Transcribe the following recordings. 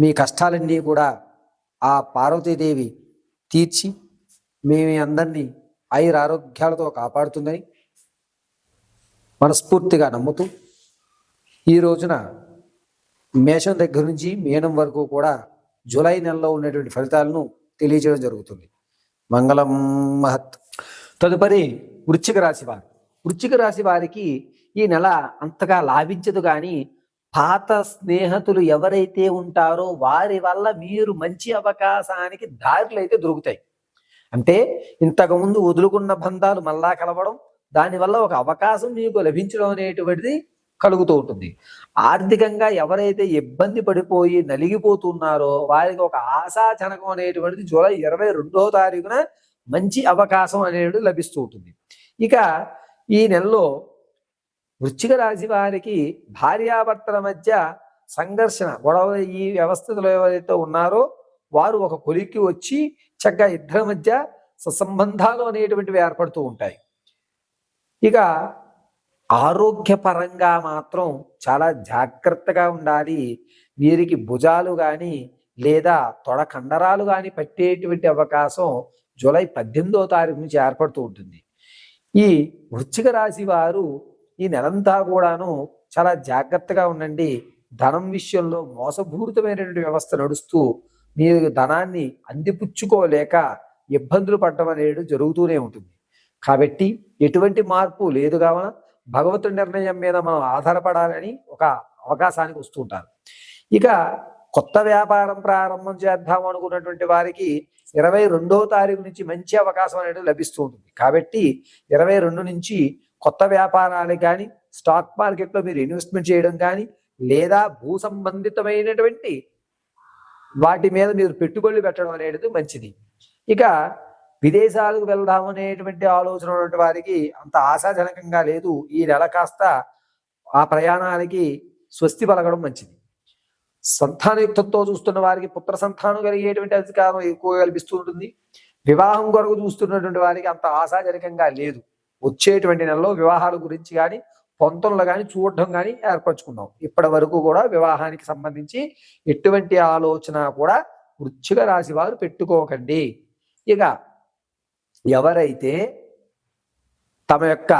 మీ కష్టాలన్నీ కూడా ఆ పార్వతీదేవి తీర్చి మీ అందరినీ ఆయుర ఆరోగ్యాలతో కాపాడుతుందని మనస్ఫూర్తిగా నమ్ముతూ ఈ రోజున మేషం దగ్గర నుంచి మీనం వరకు కూడా జూలై నెలలో ఉన్నటువంటి ఫలితాలను తెలియజేయడం జరుగుతుంది. మంగళం మహత్. తదుపరి వృశ్చిక రాశి వారు. వృశ్చిక రాశి వారికి ఈ నెల అంతగా లాభించదు కానీ పాత స్నేహితులు ఎవరైతే ఉంటారో వారి వల్ల మీరు మంచి అవకాశానికి దారులు అయితే దొరుకుతాయి. అంటే ఇంతకుముందు వదులుకున్న బంధాలు మళ్ళా కలవడం దానివల్ల ఒక అవకాశం మీకు లభించడం అనేటువంటిది కలుగుతూ ఉంటుంది. ఆర్థికంగా ఎవరైతే ఇబ్బంది పడిపోయి నలిగిపోతున్నారో వారికి ఒక ఆశాజనకం అనేటువంటిది జూలై ఇరవై రెండో తారీఖున మంచి అవకాశం అనేది లభిస్తూ ఉంటుంది. ఇక ఈ నెలలో వృశ్చిక రాశి వారికి భార్యాభర్తల మధ్య సంఘర్షణ గొడవ ఈ వ్యవస్థలో ఎవరైతే ఉన్నారో వారు ఒక కొలిక్కి వచ్చి చక్కగా ఇద్దరి మధ్య సత్సంబంధాలు అనేటువంటివి ఏర్పడుతూ ఉంటాయి. ఇక ఆరోగ్యపరంగా మాత్రం చాలా జాగ్రత్తగా ఉండాలి. వీరికి భుజాలు కానీ లేదా తొడ కండరాలు కానీ పట్టేటువంటి అవకాశం జూలై పద్దెనిమిదో తారీఖు నుంచి ఏర్పడుతూ ఉంటుంది. ఈ వృశ్చిక రాశి వారు ఈ నెలంతా కూడాను చాలా జాగ్రత్తగా ఉండండి. ధనం విషయంలో మోసపూరితమైనటువంటి వ్యవస్థ నడుస్తూ మీరు ధనాన్ని అందిపుచ్చుకోలేక ఇబ్బందులు పడటం అనేది జరుగుతూనే ఉంటుంది. కాబట్టి ఎటువంటి మార్పు లేదు కావున భగవతు నిర్ణయం మీద మనం ఆధారపడాలని ఒక అవకాశానికి వస్తూ ఉంటారు. ఇక కొత్త వ్యాపారం ప్రారంభం చేద్దాం అనుకున్నటువంటి వారికి ఇరవై రెండో తారీఖు నుంచి మంచి అవకాశం అనేది లభిస్తూ ఉంటుంది. కాబట్టి ఇరవై రెండు నుంచి కొత్త వ్యాపారానికి కానీ స్టాక్ మార్కెట్లో మీరు ఇన్వెస్ట్మెంట్ చేయడం కానీ లేదా భూ సంబంధితమైనటువంటి వాటి మీద మీరు పెట్టుబడులు పెట్టడం అనేది మంచిది. ఇక విదేశాలకు వెళ్దాం అనేటువంటి ఆలోచన ఉన్నటువంటి వారికి అంత ఆశాజనకంగా లేదు. ఈ నెల కాస్త ఆ ప్రయాణానికి స్వస్తి పలకడం మంచిది. సంతానయుక్తంతో చూస్తున్న వారికి పుత్ర సంతానం కలిగేటువంటి అధికారం ఎక్కువ కల్పిస్తూ ఉంటుంది. వివాహం కొరకు చూస్తున్నటువంటి వారికి అంత ఆశాజనకంగా లేదు. వచ్చేటువంటి నెలలో వివాహాల గురించి కానీ పొంతంలో కానీ చూడడం కానీ ఏర్పరచుకున్నాం. ఇప్పటి వరకు కూడా వివాహానికి సంబంధించి ఎటువంటి ఆలోచన కూడా వృచ్చిక రాశి వారు పెట్టుకోకండి. ఇక ఎవరైతే తమ యొక్క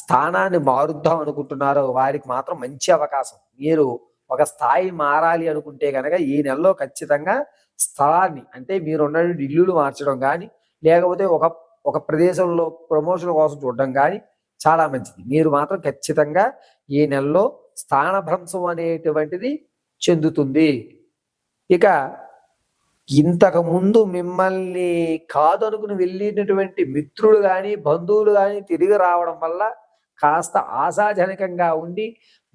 స్థానాన్ని మారుద్దాం అనుకుంటున్నారో వారికి మాత్రం మంచి అవకాశం. మీరు ఒక స్థాయి మారాలి అనుకుంటే కనుక ఈ నెలలో ఖచ్చితంగా స్థలాన్ని అంటే మీరు ఉన్న ఇల్లులు మార్చడం కానీ లేకపోతే ఒక ఒక ప్రదేశంలో ప్రమోషన్ కోసం చూడడం కానీ చాలా మంచిది. మీరు మాత్రం ఖచ్చితంగా ఈ నెలలో స్థానభ్రంశం అనేటువంటిది చెందుతుంది. ఇక ఇంతకుముందు మిమ్మల్ని కాదనుకుని వెళ్ళినటువంటి మిత్రులు కానీ బంధువులు కానీ తిరిగి రావడం వల్ల కాస్త ఆశాజనకంగా ఉండి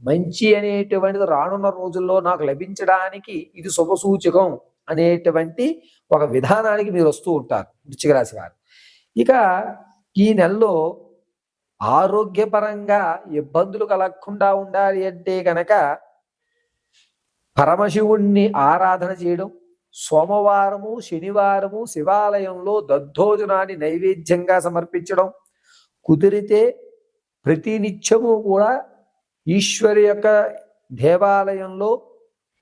మంచి అనేటువంటిది రానున్న రోజుల్లో నాకు లభించడానికి ఇది శుభ సూచకం అనేటువంటి ఒక విధానానికి మీరు వస్తూ ఉంటారు. వృచ్చిక రాశి వారు. ఇక ఈ నెలలో ఆరోగ్యపరంగా ఇబ్బందులు కలగకుండా ఉండాలి అంటే గనక పరమశివుణ్ణి ఆరాధన చేయడం సోమవారము శనివారము శివాలయంలో దద్దోజనాన్ని నైవేద్యంగా సమర్పించడం కుదిరితే ప్రతినిత్యము కూడా ఈశ్వరి యొక్క దేవాలయంలో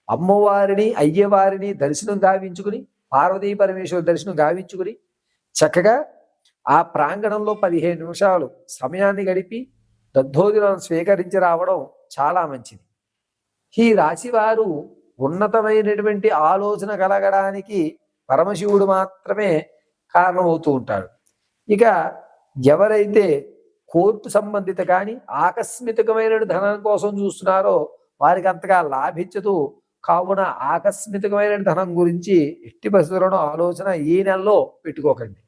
అమ్మవారిని అయ్యవారిని దర్శనం గావించుకుని పార్వతీ పరమేశ్వర దర్శనం గావించుకుని చక్కగా ఆ ప్రాంగణంలో పదిహేను నిమిషాలు సమయాన్ని గడిపి దద్దోజనం స్వీకరించి రావడం చాలా మంచిది. ఈ రాశివారు ఉన్నతమైనటువంటి ఆలోచన కలగడానికి పరమశివుడు మాత్రమే కారణమవుతూ ఉంటాడు ఇక ఎవరైతే కోర్టు సంబంధిత కానీ ఆకస్మికమైన ధనం కోసం చూస్తున్నారో వారికి అంతగా లాభించదు. కావున ఆకస్మికమైన ధనం గురించి ఎట్టి పరిస్థితుల్లోనూ ఆలోచన ఈ నెలలో పెట్టుకోకండి.